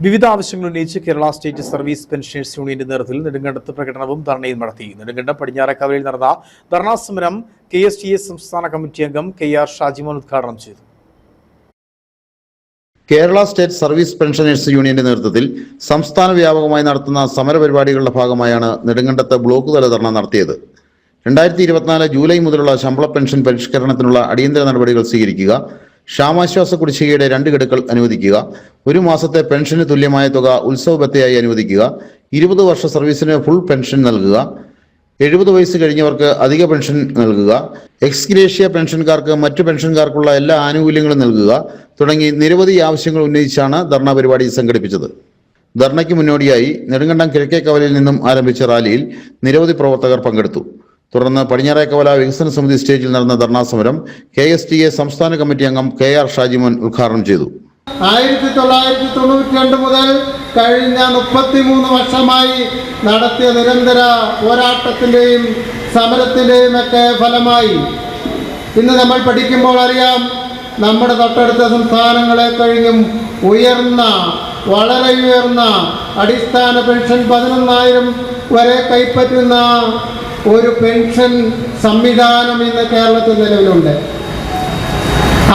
വിവിധ ആവശ്യങ്ങൾ ഉന്നയിച്ച് കേരള സ്റ്റേറ്റ് സർവീസ് പെൻഷനേഴ്സ് യൂണിയന്റെ നേതൃത്വത്തിൽ നെടുങ്കണ്ടത്ത് പ്രകടനവും ധർണയും നടത്തി. നെടുങ്കണ്ടം പടിഞ്ഞാറക്കവലയിൽ നടന്ന ധർണാ സമരം കെ എസ് ടി എസ് സംസ്ഥാന കമ്മിറ്റി അംഗം കെ ആർ ഷാജിമോൻ ഉദ്ഘാടനം ചെയ്തു. കേരള സ്റ്റേറ്റ് സർവീസ് പെൻഷനേഴ്സ് യൂണിയന്റെ നേതൃത്വത്തിൽ സംസ്ഥാന വ്യാപകമായി നടത്തുന്ന സമരപരിപാടികളുടെ ഭാഗമായാണ് നെടുങ്കണ്ടത്ത് ബ്ലോക്ക് തല ധർണ നടത്തിയത്. രണ്ടായിരത്തി ഇരുപത്തിനാല് ജൂലൈ മുതലുള്ള ശമ്പള പെൻഷൻ പരിഷ്കരണത്തിനുള്ള അടിയന്തര നടപടികൾ സ്വീകരിക്കുക ക്ഷാമാശ്വാസ കുടിശ്ശികയുടെ രണ്ട് ഗഡുക്കൾ അനുവദിക്കുക. ഒരു മാസത്തെ പെൻഷന് തുല്യമായ തുക ഉത്സവ ബത്തയായി അനുവദിക്കുക. ഇരുപത് വർഷ സർവീസിന് ഫുൾ പെൻഷൻ നൽകുക. എഴുപത് വയസ്സ് കഴിഞ്ഞവർക്ക് അധിക പെൻഷൻ നൽകുക. എക്സ്ഗ്രേഷ്യ പെൻഷൻകാർക്ക് മറ്റു പെൻഷൻകാർക്കുള്ള എല്ലാ ആനുകൂല്യങ്ങളും നൽകുക തുടങ്ങി നിരവധി ആവശ്യങ്ങൾ ഉന്നയിച്ചാണ് ധർണാ പരിപാടി സംഘടിപ്പിച്ചത്. ധർണയ്ക്ക് മുന്നോടിയായി നെടുങ്കണ്ടം കിഴക്കേക്കവലയിൽ നിന്നും ആരംഭിച്ച റാലിയിൽ നിരവധി പ്രവർത്തകർ പങ്കെടുത്തു. തുടർന്ന് പടിഞ്ഞാറേക്കവല വികസന സമിതി സ്റ്റേജിൽ നടന്ന ധർണാ സമരം കെ എസ് ടി എ സംസ്ഥാന കമ്മിറ്റി അംഗം കെ ആർ ഷാജിമോൻ ഉദ്ഘാടനം ചെയ്തു. ആയിരത്തി തൊള്ളായിരത്തി തൊണ്ണൂറ്റി രണ്ട് മുതൽ കഴിഞ്ഞ മുപ്പത്തിമൂന്ന് വർഷമായി നടത്തിയ നിരന്തര പോരാട്ടത്തിന്റെയും സമരത്തിന്റെയും ഒക്കെ ഫലമായി ഇന്ന് നമ്മൾ പഠിക്കുമ്പോൾ അറിയാം നമ്മുടെ തൊട്ടടുത്ത സംസ്ഥാനങ്ങളെ കഴിഞ്ഞും ഉയർന്ന വളരെ ഉയർന്ന അടിസ്ഥാന പെൻഷൻ പതിനൊന്നായിരം വരെ കൈപ്പറ്റുന്ന ഒരു പെൻഷൻ സംവിധാനം ഇന്ന് കേരളത്തിൽ നിലവിലുണ്ട്.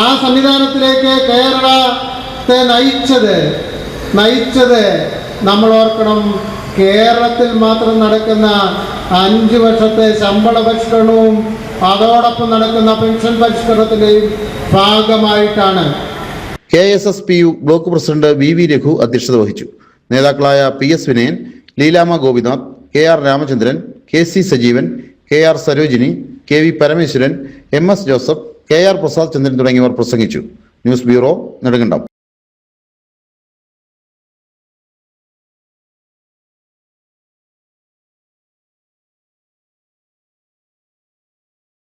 ആ സംവിധാനത്തിലേക്ക് കേരളത്തെ നയിച്ചത് നയിച്ചത് നമ്മൾ ഓർക്കണം കേരളത്തിൽ മാത്രം നടക്കുന്ന അഞ്ച് വർഷത്തെ ശമ്പള പരിഷ്കരണവും അതോടൊപ്പം നടക്കുന്ന പെൻഷൻ പരിഷ്കരണത്തിന്റെയും ഭാഗമായിട്ടാണ്. K S S P U block president V V Raghu അധ്യക്ഷത വഹിച്ചു. നേതാക്കളായ P S Vinayan Leelama Gopinath K R Ramachandran K C Sajeevan K R Sarojini K V Parameswaran M S Joseph K R Prasad Chandran തുടങ്ങിയവർ പ്രസംഗിച്ചു. News bureau Nedumkandam.